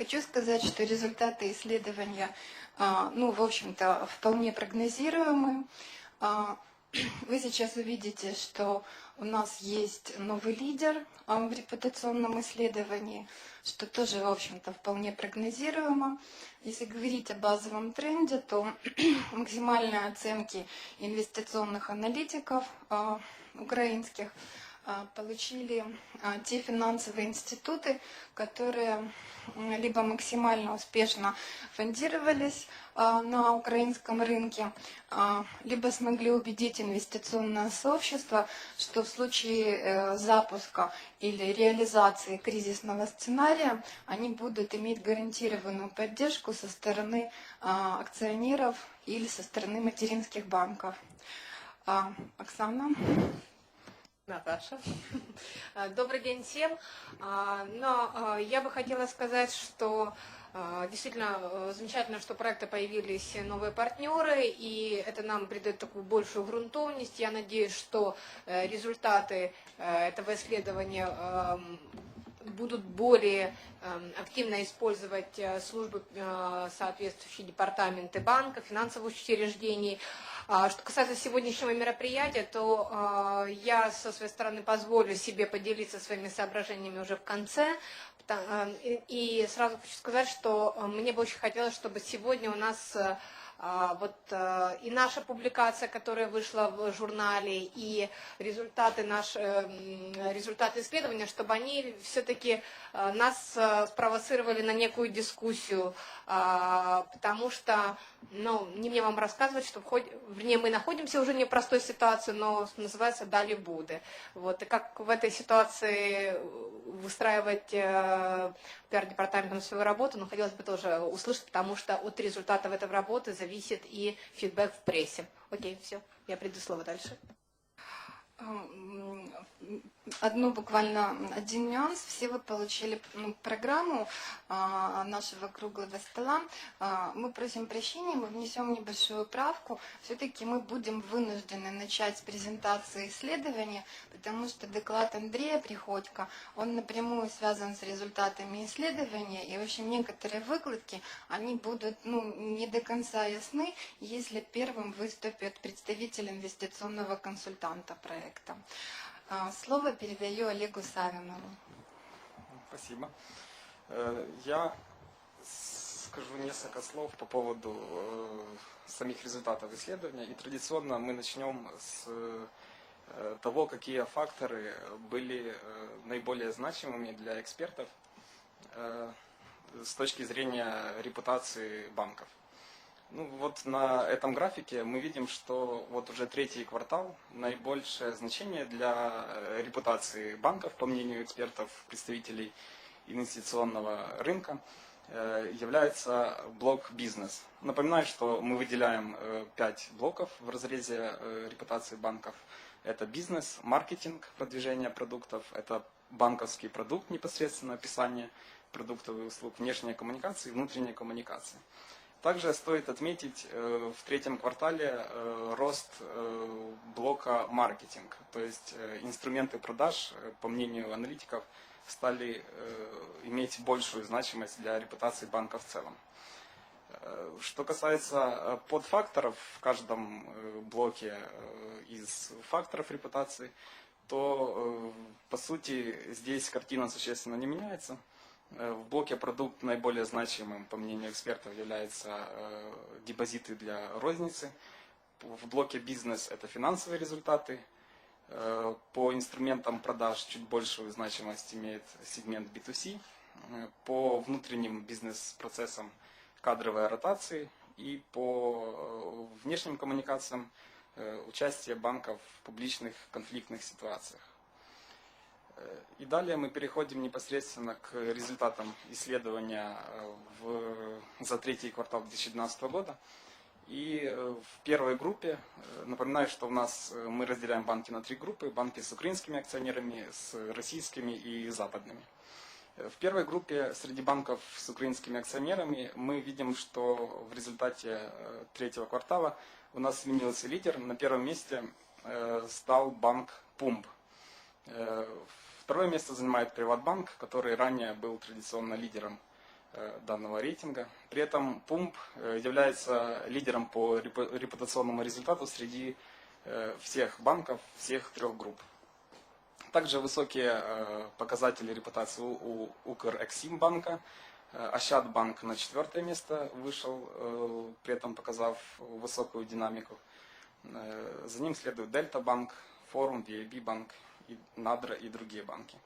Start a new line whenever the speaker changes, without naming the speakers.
Хочу сказать, что результаты исследования, а, ну, в общем-то, вполне прогнозируемы. А, Вы сейчас увидите, что у нас есть новый лидер а, в репутационном исследовании, что тоже, в общем-то, вполне прогнозируемо. Если говорить о базовом тренде, то максимальные оценки инвестиционных аналитиков украинских получили те финансовые институты, которые либо максимально успешно фондировались на украинском рынке, либо смогли убедить инвестиционное сообщество, что в случае э, запуска или реализации кризисного сценария они будут иметь гарантированную поддержку со стороны акционеров или со стороны материнских банков. Оксана.
Наташа. Добрый день всем. Но я бы хотела сказать, что Действительно э, замечательно, что проекта появились новые партнеры, и это нам придает такую большую грунтовность. Я надеюсь, что э, результаты э, этого исследования эм, будут более эм, активно использовать службы соответствующие департаменты банка, финансовых учреждений. Что касается сегодняшнего мероприятия, то я со своей стороны позволю себе поделиться своими соображениями уже в конце. И сразу хочу сказать, что мне бы очень хотелось, чтобы сегодня у нас вот и наша публикация, которая вышла в журнале, и результаты, наш, результаты исследования, чтобы они все-таки нас спровоцировали на некую дискуссию, потому что ну, не мне вам рассказывать, что вход... вернее, мы находимся уже не в простой ситуации, но называется «дали Буды». Вот, и как в этой ситуации выстраивать э, пиар-департаментом свою работу, ну, хотелось бы тоже услышать, потому что от результатов этой работы зависит и фидбэк в прессе. Окей, все, я приду слово дальше
одну буквально один нюанс. Все вы получили ну, программу а, нашего круглого стола. А, мы просим прощения, мы внесем небольшую правку. Все-таки мы будем вынуждены начать с презентации исследования, потому что доклад Андрея Приходько, он напрямую связан с результатами исследования, и, в общем, некоторые выкладки, они будут ну, не до конца ясны, если первым выступит представитель инвестиционного консультанта проекта. Слово передаю Олегу Савинову.
Спасибо. Э, я скажу несколько слов по поводу э, самих результатов исследования. И традиционно мы начнем с э, того, какие факторы были наиболее значимыми для экспертов с точки зрения репутации банков. Ну вот на этом графике мы видим, что вот уже третий квартал наибольшее значение для э, репутации банков, по мнению экспертов, представителей инвестиционного рынка, э, является блок бизнес. Напоминаю, что мы выделяем э, пять блоков в разрезе репутации банков. Это бизнес, маркетинг, продвижение продуктов, это банковский продукт, непосредственно описание продуктов и услуг, внешняя коммуникация и внутренняя коммуникация. Также стоит отметить э, в третьем квартале э, рост э, блока маркетинг. То есть инструменты продаж, по мнению аналитиков, стали иметь большую значимость для репутации банка в целом. Что касается подфакторов в каждом блоке из факторов репутации, то по сути здесь картина существенно не меняется. Э, в блоке продукт наиболее значимым, по мнению экспертов, является э, депозиты для розницы. В блоке бизнес это финансовые результаты. Э, по инструментам продаж чуть большую значимость имеет сегмент B2C. По внутренним бизнес-процессам кадровая ротации и по внешним коммуникациям участие банков в публичных конфликтных ситуациях. И далее мы переходим непосредственно к результатам исследования э, в, за третий квартал 2012 года. И э, в первой группе, э, напоминаю, что у нас мы разделяем банки на три группы. Банки с украинскими акционерами, с российскими и западными. В первой группе среди банков с украинскими акционерами мы видим, что в результате третьего квартала у нас сменился лидер. На первом месте стал банк Пумб. Второе место занимает Приватбанк, который ранее был традиционно лидером э, данного рейтинга. При этом ПУМП э, является лидером по репу- репутационному результату среди э, всех банков, всех трех групп. Также высокие показатели репутации у, у Укрексимбанка. Э, Ощадбанк на четвертое место вышел, при этом показав высокую динамику. За ним следует Дельта банк, Форум, VIB банк, Надра и другие банки.